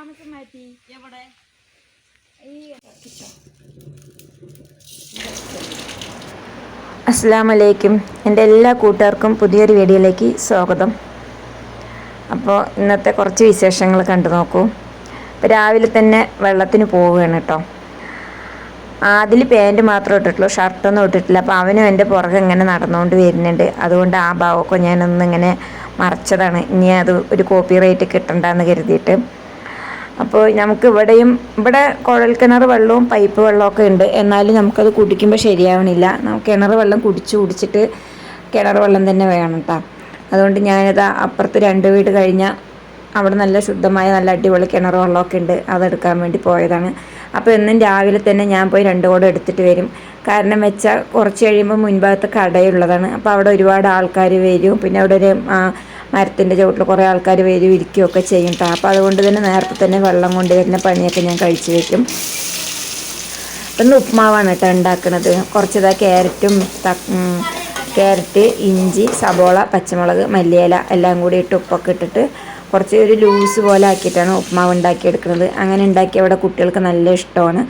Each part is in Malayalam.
താമസം മാറ്റി എവിടെ അസ്സാമലൈക്കും എന്റെ എല്ലാ കൂട്ടുകാർക്കും പുതിയൊരു വീഡിയോയിലേക്ക് സ്വാഗതം. അപ്പോൾ ഇന്നത്തെ കുറച്ച് വിശേഷങ്ങൾ കണ്ടു നോക്കൂ. ഇപ്പോൾ രാവിലെ തന്നെ വെള്ളത്തിന് പോവുകയാണ് കേട്ടോ. അതിൽ പാന്റ് മാത്രമേ ഇട്ടിട്ടുള്ളൂ ഷർട്ടൊന്നും ഇട്ടിട്ടില്ല. അപ്പോൾ അവനും എന്റെ പുറകെ ഇങ്ങനെ നടന്നുകൊണ്ട് വരുന്നുണ്ട്. അതുകൊണ്ട് ആ ഭാവമൊക്കെ ഞാനൊന്നിങ്ങനെ മറച്ചതാണ്. ഇനി അത് ഒരു കോപ്പി റേറ്റ് കിട്ടണ്ടെന്ന് കരുതിയിട്ട്. അപ്പോൾ നമുക്ക് ഇവിടെയും ഇവിടെ കുഴൽ കിണർ വെള്ളവും പൈപ്പ് വെള്ളമൊക്കെ ഉണ്ട്. എന്നാലും നമുക്കത് കുടിക്കുമ്പോൾ ശരിയാവണില്ല. നമുക്ക് കിണർ വെള്ളം കുടിച്ച് കുടിച്ചിട്ട് കിണർ വെള്ളം തന്നെ വേണം കേട്ടോ അതുകൊണ്ട് ഞാനിത് അപ്പുറത്ത് രണ്ട് വീട് കഴിഞ്ഞാൽ അവിടെ നല്ല ശുദ്ധമായ നല്ല അടിപൊളി കിണർ വെള്ളമൊക്കെ ഉണ്ട്. അതെടുക്കാൻ വേണ്ടി പോയതാണ്. അപ്പോൾ എന്നും രാവിലെ തന്നെ ഞാൻ പോയി രണ്ട് കൂടെ എടുത്തിട്ട് വരും. കാരണം വെച്ചാൽ കുറച്ച് കഴിയുമ്പോൾ മുൻഭാഗത്ത് കടയുള്ളതാണ്. അപ്പോൾ അവിടെ ഒരുപാട് ആൾക്കാർ വരും. പിന്നെ അവിടെ ഒരു മരത്തിന്റെ ചുവട്ടിൽ കുറേ ആൾക്കാർ വരും ഇരിക്കുകയൊക്കെ ചെയ്യും. കേട്ടോ അപ്പോൾ അതുകൊണ്ട് തന്നെ നേരത്തെ തന്നെ വെള്ളം കൊണ്ടുവരുന്ന പണിയൊക്കെ ഞാൻ കഴിച്ചു വെക്കും. പിന്നെ ഉപ്മാവാണ് കേട്ടോ ഉണ്ടാക്കുന്നത് കുറച്ചിതാ ക്യാരറ്റും ക്യാരറ്റ് ഇഞ്ചി സബോള പച്ചമുളക് മല്ലിയില എല്ലാം കൂടി ഇട്ട് ഉപ്പൊക്കെ ഇട്ടിട്ട് കുറച്ച് ഒരു ലൂസ് പോലെ ആക്കിയിട്ടാണ് ഉപ്മാവ് ഉണ്ടാക്കിയെടുക്കുന്നത്. അങ്ങനെ ഉണ്ടാക്കി അവിടെ കുട്ടികൾക്ക് നല്ല ഇഷ്ടമാണ്.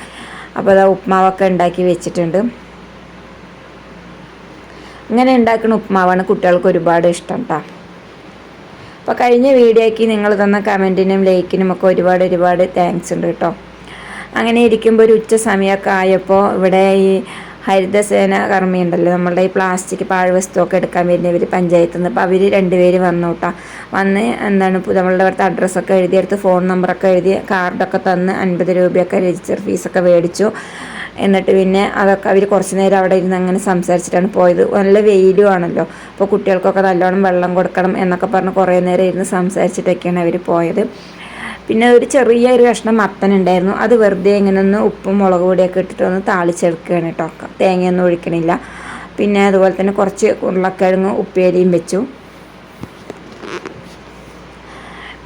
അപ്പോൾ അതാ ഉപ്മാവൊക്കെ ഉണ്ടാക്കി വെച്ചിട്ടുണ്ട്. ഇങ്ങനെ ഉണ്ടാക്കുന്ന ഉപ്മാവാണ് കുട്ടികൾക്ക് ഒരുപാട് ഇഷ്ടം കേട്ടോ അപ്പോൾ കഴിഞ്ഞ വീഡിയോയ്ക്ക് നിങ്ങൾ തന്ന കമന്റിനും ലൈക്കിനും ഒക്കെ ഒരുപാട് ഒരുപാട് താങ്ക്സ് ഉണ്ട് കേട്ടോ. അങ്ങനെ ഇരിക്കുമ്പോൾ ഒരു ഉച്ച സമയമൊക്കെ ആയപ്പോൾ ഇവിടെ ഈ ഹരിതസേന കർമ്മി ഉണ്ടല്ലോ നമ്മളുടെ ഈ പ്ലാസ്റ്റിക് പാഴ്വസ്തുവൊക്കെ എടുക്കാൻ വരുന്നവർ പഞ്ചായത്തിൽ നിന്ന്. അപ്പോൾ അവർ രണ്ടുപേര് വന്നു കേട്ടോ. വന്ന് എന്താണ് നമ്മളുടെ അവിടുത്തെ അഡ്രസ്സൊക്കെ എഴുതിയെടുത്ത് ഫോൺ നമ്പറൊക്കെ എഴുതി കാർഡൊക്കെ തന്ന് അൻപത് രൂപയൊക്കെ രജിസ്റ്റർ ഫീസൊക്കെ മേടിച്ചു. എന്നിട്ട് പിന്നെ അതൊക്കെ അവർ കുറച്ച് നേരം അവിടെ ഇരുന്ന് അങ്ങനെ സംസാരിച്ചിട്ടാണ് പോയത്. നല്ല വെയിലും ആണല്ലോ. അപ്പോൾ കുട്ടികൾക്കൊക്കെ നല്ലോണം വെള്ളം കൊടുക്കണം എന്നൊക്കെ പറഞ്ഞ് കുറേ നേരം ഇരുന്ന് സംസാരിച്ചിട്ടൊക്കെയാണ് അവർ പോയത്. പിന്നെ ഒരു ചെറിയ ഒരു കഷ്ണം മത്തൻ ഉണ്ടായിരുന്നു. അത് വെറുതെ ഇങ്ങനെ ഒന്ന് ഉപ്പും മുളക് പൊടിയൊക്കെ ഇട്ടിട്ട് ഒന്ന് താളിച്ചെടുക്കുകയാണ് കേട്ടോ. തേങ്ങയൊന്നും ഒഴിക്കണില്ല. പിന്നെ അതുപോലെ തന്നെ കുറച്ച് ഉരുളക്കിഴങ്ങ് ഉപ്പേരിയും വെച്ചു.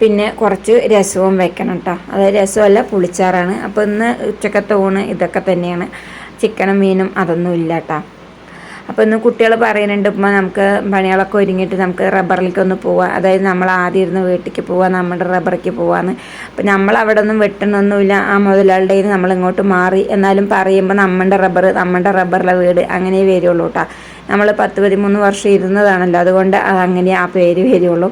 പിന്നെ കുറച്ച് രസവും വെക്കണം കേട്ടോ അതായത് രസമല്ല പുളിച്ചാറാണ്. അപ്പോൾ ഇന്ന് ഉച്ചക്കത്തെ ഊണ് ഇതൊക്കെ തന്നെയാണ്. ചിക്കനും മീനും അതൊന്നും ഇല്ല കേട്ടോ അപ്പോൾ ഇന്ന് കുട്ടികൾ പറയുന്നുണ്ട് ഉമ്മ നമുക്ക് പണികളൊക്കെ ഒരുങ്ങിയിട്ട് നമുക്ക് റബ്ബറിലേക്ക് ഒന്ന് പോവാം. അതായത് നമ്മൾ ആദ്യം ഇരുന്ന് വീട്ടിലേക്ക് പോവാം നമ്മുടെ റബ്ബറിലേക്ക് പോവാന്ന്. അപ്പോൾ നമ്മൾ അവിടെ ഒന്നും വെട്ടണമൊന്നുമില്ല ആ മുതലാളുടെ നമ്മൾ ഇങ്ങോട്ട് മാറി. എന്നാലും പറയുമ്പോൾ നമ്മുടെ റബ്ബർ നമ്മുടെ റബ്ബറിലെ വീട് അങ്ങനെ വരുള്ളൂ കേട്ടോ നമ്മൾ പത്ത് പതിമൂന്ന് വർഷം ഇരുന്നതാണല്ലോ. അതുകൊണ്ട് അങ്ങനെ ആ പേര് വരുള്ളൂ.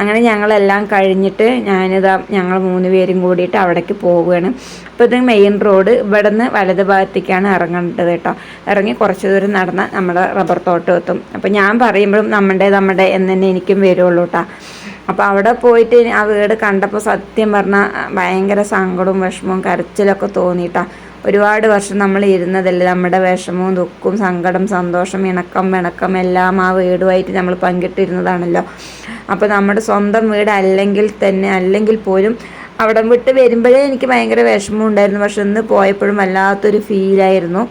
അങ്ങനെ ഞങ്ങളെല്ലാം കഴിഞ്ഞിട്ട് ഞാനിതാ ഞങ്ങൾ മൂന്ന് പേരും കൂടിയിട്ട് അവിടേക്ക് പോവുകയാണ്. അപ്പോൾ ഇത് മെയിൻ റോഡ് ഇവിടെ നിന്ന് വലത് ഭാഗത്തേക്കാണ് ഇറങ്ങേണ്ടത് കേട്ടോ. ഇറങ്ങി കുറച്ച് ദൂരം നടന്നാൽ നമ്മുടെ റബ്ബർ തോട്ടം എത്തും. അപ്പോൾ ഞാൻ പറയുമ്പോഴും നമ്മുടെ നമ്മുടെ എന്ന് തന്നെ എനിക്കും വരുള്ളൂ കേട്ടോ. അപ്പോൾ അവിടെ പോയിട്ട് ആ വീട് കണ്ടപ്പോൾ സത്യം പറഞ്ഞാൽ ഭയങ്കര സങ്കടവും വിഷമവും കരച്ചിലൊക്കെ തോന്നിയിട്ടാ ഒരുപാട് വർഷം നമ്മൾ ഇരുന്നതല്ലേ? നമ്മുടെ വിഷമവും ദുഃഖവും സങ്കടം സന്തോഷം ഇണക്കം വിണക്കം എല്ലാം ആ വീടുമായിട്ട് നമ്മൾ പങ്കിട്ടിരുന്നതാണല്ലോ. അപ്പോൾ നമ്മുടെ സ്വന്തം വീട് അല്ലെങ്കിൽ തന്നെ അല്ലെങ്കിൽ പോലും അവിടെ വിട്ട് വരുമ്പോഴേ എനിക്ക് ഭയങ്കര വിഷമം ഉണ്ടായിരുന്നു. പക്ഷെ ഇന്ന് പോയപ്പോഴും വല്ലാത്തൊരു ഫീലായിരുന്നു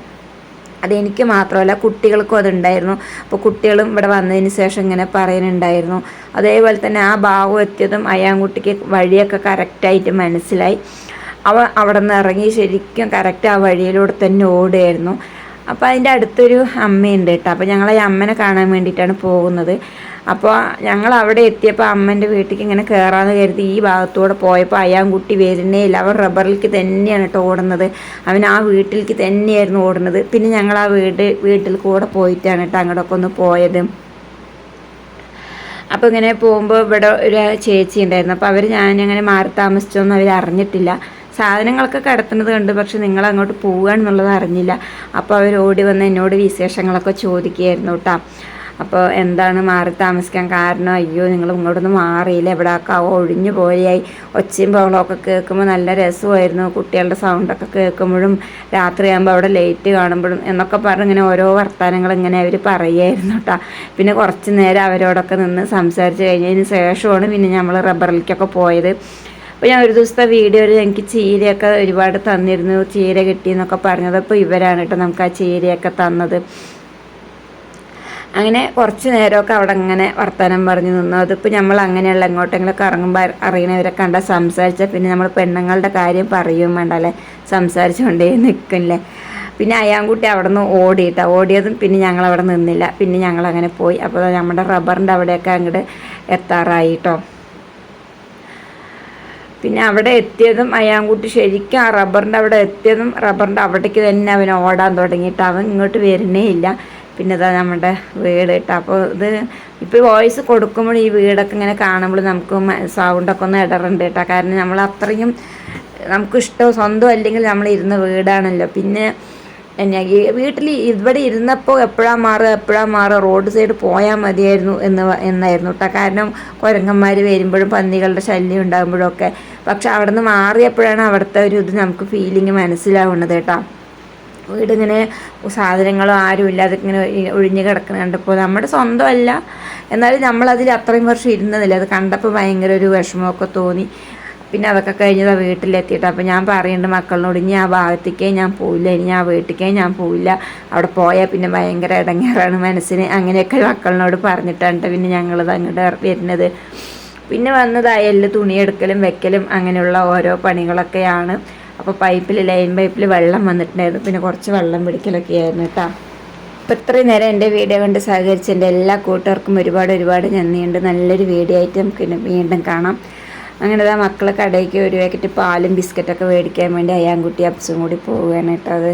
അതെനിക്ക് മാത്രമല്ല കുട്ടികൾക്കും അതുണ്ടായിരുന്നു അപ്പോൾ കുട്ടികളും ഇവിടെ വന്നതിന് ശേഷം ഇങ്ങനെ പറയുന്നുണ്ടായിരുന്നു. അതേപോലെ തന്നെ ആ ഭാവം എത്തിയതും അയാൻകുട്ടിക്ക് വഴിയൊക്കെ കറക്റ്റായിട്ട് മനസ്സിലായി. അവ അവിടെ നിന്ന് ഇറങ്ങി ശരിക്കും കറക്റ്റ് ആ വഴിയിലൂടെ തന്നെ ഓടുകയായിരുന്നു. അപ്പോൾ അതിന്റെ അടുത്തൊരു അമ്മയുണ്ട് കേട്ടോ. അപ്പോൾ ഞങ്ങൾ ഈ അമ്മനെ കാണാൻ വേണ്ടിയിട്ടാണ് പോകുന്നത്. അപ്പോൾ ഞങ്ങൾ അവിടെ എത്തിയപ്പോൾ അമ്മന്റെ വീട്ടിലേക്ക് ഇങ്ങനെ കയറാമെന്ന് കരുതി ഈ ഭാഗത്തൂടെ പോയപ്പോൾ അയാൻകുട്ടി വരുന്നേ ഇല്ല. അവൻ റബ്ബറിലേക്ക് തന്നെയാണ് കേട്ടോ ഓടുന്നത്. അവൻ ആ വീട്ടിലേക്ക് തന്നെയായിരുന്നു ഓടുന്നത്. പിന്നെ ഞങ്ങൾ ആ വീട് വീട്ടിൽ കൂടെ പോയിട്ടാണ് കേട്ടോ അങ്ങോട്ടൊക്കെ ഒന്ന് പോയത്. അപ്പോൾ ഇങ്ങനെ പോകുമ്പോൾ ഇവിടെ ഒരു ചേച്ചി ഉണ്ടായിരുന്നു. അപ്പോൾ അവർ ഞാനങ്ങനെ മാറി താമസിച്ചൊന്നും അവർ അറിഞ്ഞിട്ടില്ല. സാധനങ്ങളൊക്കെ കിടത്തുന്നത് കണ്ട് പക്ഷെ നിങ്ങൾ അങ്ങോട്ട് പോവുകയാണെന്നുള്ളത് അറിഞ്ഞില്ല. അപ്പോൾ അവർ ഓടി വന്ന് എന്നോട് വിശേഷങ്ങളൊക്കെ ചോദിക്കുകയായിരുന്നു കേട്ടോ അപ്പോൾ എന്താണ് മാറി താമസിക്കാൻ കാരണം? അയ്യോ നിങ്ങൾ ഇങ്ങോട്ടൊന്നും മാറിയില്ല. എവിടെ ഒക്കെ ഒഴിഞ്ഞു പോലെയായി ഒച്ചയും ബഹളമൊക്കെ കേൾക്കുമ്പോൾ നല്ല രസമായിരുന്നു. കുട്ടികളുടെ സൗണ്ടൊക്കെ കേൾക്കുമ്പോഴും രാത്രിയാകുമ്പോൾ അവിടെ ലൈറ്റ് കാണുമ്പോഴും എന്നൊക്കെ പറഞ്ഞ് ഇങ്ങനെ ഓരോ വർത്തമാനങ്ങൾ ഇങ്ങനെ അവർ പറയുമായിരുന്നു കേട്ടോ പിന്നെ കുറച്ച് നേരം അവരോടൊക്കെ നിന്ന് സംസാരിച്ച് കഴിഞ്ഞതിന് ശേഷമാണ് പിന്നെ നമ്മൾ റബ്ബറിലേക്കൊക്കെ പോയത്. അപ്പോൾ ഞാൻ ഒരു ദിവസത്തെ വീഡിയോയിൽ എനിക്ക് ചീരയൊക്കെ ഒരുപാട് തന്നിരുന്നു. ചീര കിട്ടിയെന്നൊക്കെ പറഞ്ഞത്. അപ്പോൾ ഇവരാണ് കേട്ടോ നമുക്ക് ആ ചീരയൊക്കെ തന്നത്. അങ്ങനെ കുറച്ച് നേരമൊക്കെ അവിടെ അങ്ങനെ വർത്തമാനം പറഞ്ഞു നിന്നു. അതിപ്പോൾ നമ്മൾ അങ്ങനെയുള്ള എങ്ങോട്ടെങ്കിലൊക്കെ ഇറങ്ങുമ്പോൾ അറിയണവരെ കണ്ട സംസാരിച്ചാൽ പിന്നെ നമ്മൾ പെണ്ണുങ്ങളുടെ കാര്യം പറയും വേണ്ടല്ലേ? സംസാരിച്ചുകൊണ്ടേ നിൽക്കില്ലേ പിന്നെ അയാൻകുട്ടി അവിടെ നിന്ന് ഓടിയിട്ടാ. ഓടിയതും പിന്നെ ഞങ്ങൾ അവിടെ നിന്നില്ല. പിന്നെ ഞങ്ങൾ അങ്ങനെ പോയി അപ്പോൾ നമ്മുടെ റബ്ബറിന്റെ അവിടെയൊക്കെ അങ്ങോട്ട് എത്താറായി കേട്ടോ. പിന്നെ അവിടെ എത്തിയതും അയാൻകുട്ടി ശരിക്കും ആ റബ്ബറിന്റെ അവിടെ എത്തിയതും റബ്ബറിന്റെ അവിടേക്ക് തന്നെ അവൻ ഓടാൻ തുടങ്ങിയിട്ട് അവൻ ഇങ്ങോട്ട് വരുന്നേ ഇല്ല. പിന്നെ ഇതാ നമ്മുടെ വീട് കേട്ടോ. അപ്പോൾ ഇത് ഇപ്പോൾ വോയിസ് കൊടുക്കുമ്പോൾ ഈ വീടൊക്കെ ഇങ്ങനെ കാണുമ്പോൾ നമുക്ക് സൗണ്ടൊക്കെ ഒന്ന് ഇടറുണ്ട് കേട്ടോ. കാരണം നമ്മൾ അത്രയും നമുക്കിഷ്ടം സ്വന്തം അല്ലെങ്കിൽ നമ്മൾ ഇരുന്ന വീടാണല്ലോ. പിന്നെ എന്നാ വീട്ടിൽ ഇവിടെ ഇരുന്നപ്പോൾ എപ്പോഴാ മാറുക എപ്പോഴാ മാറുക റോഡ് സൈഡ് പോയാൽ മതിയായിരുന്നു എന്ന് എന്നായിരുന്നു കേട്ടോ. കാരണം കുരങ്ങന്മാർ വരുമ്പോഴും പന്നികളുടെ ശല്യം ഉണ്ടാകുമ്പോഴും ഒക്കെ പക്ഷെ അവിടെ നിന്ന് മാറിയപ്പോഴാണ് അവിടുത്തെ ഒരു ഇത് നമുക്ക് ഫീലിംഗ് മനസ്സിലാവുന്നത് കേട്ടോ. വീടിങ്ങനെ സാധനങ്ങളോ ആരും ഇല്ലാതെ ഇങ്ങനെ ഒഴിഞ്ഞു കിടക്കുന്ന കണ്ടപ്പോൾ നമ്മുടെ സ്വന്തമല്ല. എന്നാലും നമ്മളതിൽ അത്രയും വർഷം ഇരുന്നതില്ല. അത് കണ്ടപ്പോൾ ഭയങ്കര ഒരു വിഷമമൊക്കെ തോന്നി. പിന്നെ അതൊക്കെ കഴിഞ്ഞത് ആ വീട്ടിലെത്തിയിട്ട്. അപ്പോൾ ഞാൻ പറയുന്നുണ്ട് മക്കളിനോട് ഇനി ആ ഭാഗത്തേക്കേ ഞാൻ പോവില്ല. ഇനി ആ വീട്ടിലേക്കേ ഞാൻ പോവില്ല. അവിടെ പോയാൽ പിന്നെ ഭയങ്കര ഇടങ്ങേറാണ് മനസ്സിന്. അങ്ങനെയൊക്കെ മക്കളിനോട് പറഞ്ഞിട്ടാണ് പിന്നെ ഞങ്ങളത് അങ്ങോട്ട് വരുന്നത്. പിന്നെ വന്നതായാലും തുണിയെടുക്കലും വെക്കലും അങ്ങനെയുള്ള ഓരോ പണികളൊക്കെയാണ്. അപ്പോൾ പൈപ്പിൽ ലൈൻ പൈപ്പിൽ വെള്ളം വന്നിട്ടുണ്ടായിരുന്നു. പിന്നെ കുറച്ച് വെള്ളം പിടിക്കലൊക്കെ ആയിരുന്നു കേട്ടോ. അപ്പോൾ ഇത്രയും നേരം എന്റെ വീഡിയോ കണ്ട് സഹകരിച്ച എന്റെ എല്ലാ കൂട്ടുകാർക്കും ഒരുപാട് ഒരുപാട് നന്ദിയുണ്ട്. നല്ലൊരു വീഡിയോ ആയിട്ട് നമുക്ക് വീണ്ടും കാണാം. അങ്ങനെ മക്കളെ കടയ്ക്ക് ഒരു പാക്കറ്റ് പാലും ബിസ്ക്കറ്റൊക്കെ മേടിക്കാൻ വേണ്ടി അയ്യാൻകുട്ടി അപ്സും കൂടി പോവുകയാണ് കേട്ടോ അത്.